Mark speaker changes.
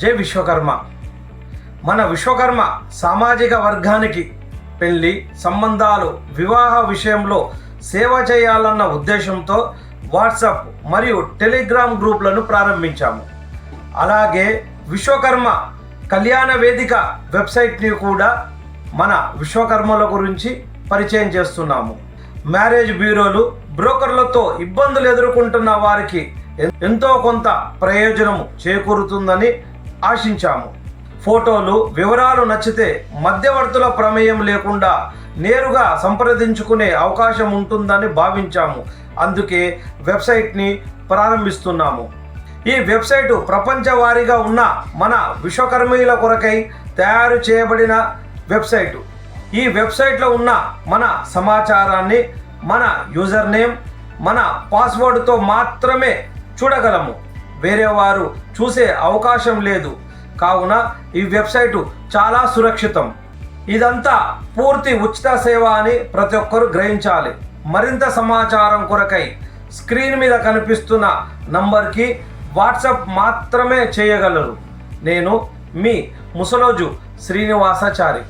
Speaker 1: జై విశ్వకర్మ. మన విశ్వకర్మ సామాజిక వర్గానికి పెళ్ళి సంబంధాలు వివాహ విషయంలో సేవ చేయాలన్న ఉద్దేశంతో వాట్సాప్ మరియు టెలిగ్రామ్ గ్రూప్లను ప్రారంభించాము. అలాగే విశ్వకర్మ కళ్యాణ వేదిక వెబ్సైట్ని కూడా మన విశ్వకర్మల గురించి పరిచయం చేస్తున్నాము. మ్యారేజ్ బ్యూరోలు బ్రోకర్లతో ఇబ్బందులు ఎదుర్కొంటున్న వారికి ఎంతో కొంత ప్రయోజనము చేకూరుతుందని ఆశించాము. ఫోటోలు వివరాలు నచ్చితే మధ్యవర్తుల ప్రమేయం లేకుండా నేరుగా సంప్రదించుకునే అవకాశం ఉంటుందని భావించాము. అందుకే వెబ్సైట్ని ప్రారంభిస్తున్నాము. ఈ వెబ్సైటు ప్రపంచవారీగా ఉన్న మన విశ్వకర్మీయుల కొరకై తయారు చేయబడిన వెబ్సైటు. ఈ వెబ్సైట్లో ఉన్న మన సమాచారాన్ని మన యూజర్ నేమ్ మన పాస్వర్డ్తో మాత్రమే చూడగలము. వేరే వారు చూసే అవకాశం లేదు. కావున ఈ వెబ్సైటు చాలా సురక్షితం. ఇదంతా పూర్తి ఉచిత సేవ అని ప్రతి ఒక్కరు గ్రహించాలి. మరింత సమాచారం కొరకై స్క్రీన్ మీద కనిపిస్తున్న నంబర్కి వాట్సాప్ మాత్రమే చేయగలరు. నేను మీ ముసలోజు శ్రీనివాసాచారి.